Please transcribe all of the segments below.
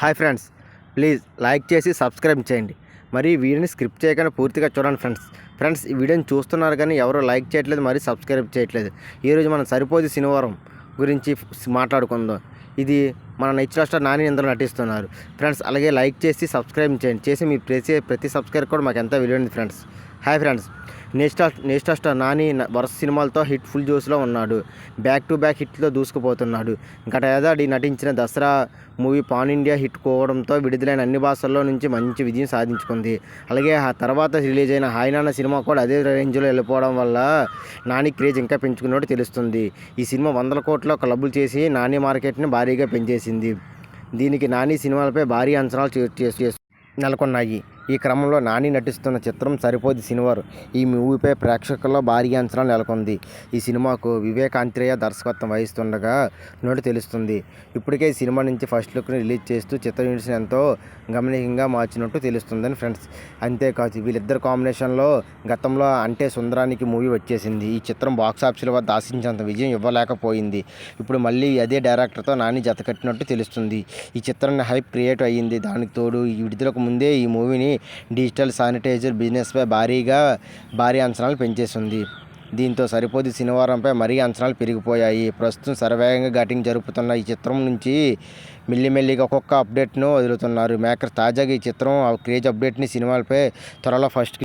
Hi friends please like చేసి subscribe చేయండి. మరి ఈ వీడియోని స్క్రిప్ట్ చేయకుండా పూర్తిగా చూడండి ఫ్రెండ్స్. ఫ్రెండ్స్ ఈ వీడియోని చూస్తున్నారు కానీ ఎవరు లైక్ చేయట్లేదు మరి సబ్స్క్రైబ్ చేయట్లేదు. ఈరోజు మనం సరిపోదు శనివారం గురించి మాట్లాడుకుందాం. ఇది మన నెక్స్ట్ రాష్ట్ర నాని ఇందులో నటిస్తున్నారు. ఫ్రెండ్స్ అలాగే లైక్ చేసి సబ్స్క్రైబ్ చేయండి. చేసి మీ ప్రతి ప్రతి సబ్స్క్రైబ్ కూడా మాకు ఎంత విలువైంది ఫ్రెండ్స్. Hi friends. నేస్టా నేస్టా స్టార్ నాని వరుస సినిమాలతో హిట్ ఫుల్ జోస్లో ఉన్నాడు. బ్యాక్ టు బ్యాక్ హిట్లో దూసుకుపోతున్నాడు. గత ఏడాది నటించిన Dasara movie pan India hit కోవడంతో విడుదలైన అన్ని భాషల్లో నుంచి మంచి విజయం సాధించుకుంది. అలాగే ఆ తర్వాత రిలీజ్ అయిన హాయినాన్న సినిమా కూడా అదే రేంజ్లో వెళ్ళిపోవడం వల్ల నాని క్రేజ్ ఇంకా పెంచుకున్నట్టు తెలుస్తుంది. ఈ సినిమా వందల కోట్ల క్లబ్బులు చేసి నాని మార్కెట్ని భారీగా పెంచేసింది. దీనికి నాని సినిమాలపై భారీ అంచనాలు చే- నెలకొన్నాయి. ఈ క్రమంలో నాని నటిస్తున్న చిత్రం సరిపోది శనివారం ఈ మూవీపై ప్రేక్షకుల్లో భారీ అంచనాలు నెలకొంది. ఈ సినిమాకు వివేక్ ఆంత్రేయ దర్శకత్వం వహిస్తుండగా నోటి తెలుస్తుంది. ఇప్పటికే ఈ సినిమా నుంచి ఫస్ట్ లుక్ని రిలీజ్ చేస్తూ చిత్ర యూనిట్స్ని ఎంతో గమనీయంగా మార్చినట్టు తెలుస్తుందని ఫ్రెండ్స్. అంతేకాదు వీళ్ళిద్దరు కాంబినేషన్లో గతంలో అంటే సుందరానికి మూవీ వచ్చేసింది. ఈ చిత్రం బాక్స్ ఆఫీసుల వద్ద ఆశించినంత విజయం ఇవ్వలేకపోయింది. ఇప్పుడు మళ్ళీ అదే డైరెక్టర్తో నాని జతకట్టినట్టు తెలుస్తుంది. ఈ చిత్రాన్ని హైప్ క్రియేట్ అయ్యింది. దానికి తోడు ఈ విడుదలకు ముందే ఈ మూవీని డిజిటల్ శానిటైజర్ బిజినెస్పై భారీగా భారీ అంచనాలు పెంచేసింది. దీంతో సరిపోది శనివారంపై మరీ అంచనాలు పెరిగిపోయాయి. ప్రస్తుతం సర్వేగంగా గటింగ్ జరుపుతున్న ఈ చిత్రం నుంచి మెల్లిమెల్లిగా ఒక్కొక్క అప్డేట్ను వదులుతున్నారు. మేకర్ తాజాగా ఈ చిత్రం ఆ క్రేజ్ అప్డేట్ని సినిమాలపై త్వరలో ఫస్ట్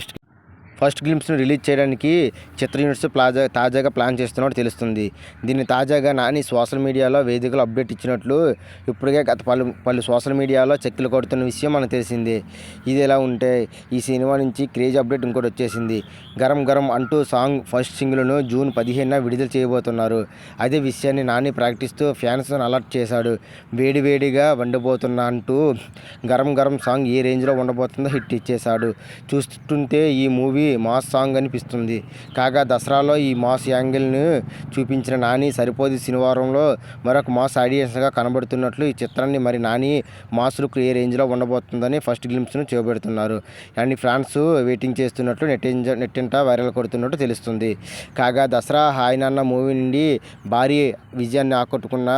ఫస్ట్ గ్లిమ్స్ను రిలీజ్ చేయడానికి చిత్ర యూనిట్స్ ప్లాజా తాజాగా ప్లాన్ చేస్తున్నట్టు తెలుస్తుంది. దీన్ని తాజాగా నాని సోషల్ మీడియాలో వేదికలు అప్డేట్ ఇచ్చినట్లు ఇప్పటికే గత పలు పలు సోషల్ మీడియాలో చెక్కులు కొడుతున్న విషయం మనకు తెలిసిందే. ఇది ఎలా ఉంటే ఈ సినిమా నుంచి క్రేజ్ అప్డేట్ ఇంకోటి వచ్చేసింది. గరం గరం అంటూ సాంగ్ ఫస్ట్ సింగిల్ను జూన్ పదిహేనున విడుదల చేయబోతున్నారు. అదే విషయాన్ని నాని ప్రకటిస్తూ ఫ్యాన్స్ను అలర్ట్ చేశాడు. వేడి వేడిగా వండబోతున్నా అంటూ గరం గరం సాంగ్ ఏ రేంజ్లో ఉండబోతుందో హిట్ ఇచ్చేశాడు. చూస్తుంటే ఈ మూవీ మాస్ సాంగ్ అనిపిస్తుంది. కాగా దసరాలో ఈ మాస్ యాంగిల్ను చూపించిన నాని సరిపోది శనివారంలో మరొక మాస్ ఆడియన్స్గా కనబడుతున్నట్లు ఈ చిత్రాన్ని మరి నాని మాస్ లుక్ ఏ రేంజ్లో ఉండబోతుందని ఫస్ట్ గ్లిమ్స్ను చూపెడుతున్నారు. అండ్ ఫ్రాన్స్ వెయిటింగ్ చేస్తున్నట్లు నెట్టింజ నెట్టింట వైరల్ కొడుతున్నట్టు తెలుస్తుంది. కాగా దసరా హాయ్ నాన్న మూవీ నుండి భారీ విజయాన్ని ఆకట్టుకున్న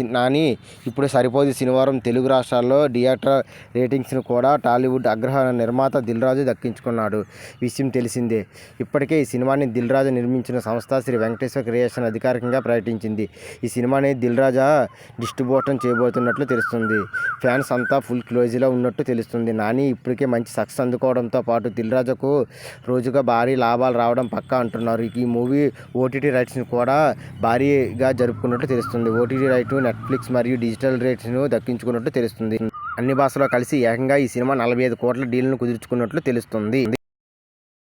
నాని ఇప్పుడు సరిపోది శనివారం తెలుగు రాష్ట్రాల్లో థియేటర్ రేటింగ్స్ను కూడా టాలీవుడ్ అగ్రహ నిర్మాత దిల్ రాజు దక్కించుకున్నాడు. విషయం తెలిసిందే. ఇప్పటికే ఈ సినిమాని దిల్ రాజా నిర్మించిన సంస్థ శ్రీ వెంకటేశ్వర క్రియేషన్ అధికారికంగా ప్రకటించింది. ఈ సినిమాని దిల్ రాజా డిస్ట్రిబ్యూషన్ చేయబోతున్నట్లు తెలుస్తుంది. ఫ్యాన్స్ అంతా ఫుల్ క్లోజ్లో ఉన్నట్టు తెలుస్తుంది. నాని ఇప్పటికే మంచి సక్సెస్ అందుకోవడంతో పాటు దిల్ రాజాకు రోజుగా భారీ లాభాలు రావడం పక్కా అంటున్నారు. ఈ మూవీ ఓటీటీ రైట్స్ని కూడా భారీగా జరుపుకున్నట్టు తెలుస్తుంది. ఓటీటీ రైట్ నెట్ఫ్లిక్స్ మరియు డిజిటల్ రైట్స్ను దక్కించుకున్నట్టు తెలుస్తుంది. అన్ని భాషలో కలిసి ఏకంగా ఈ సినిమా నలభై ఐదు కోట్ల డీల్ను కుదుర్చుకున్నట్లు తెలుస్తుంది.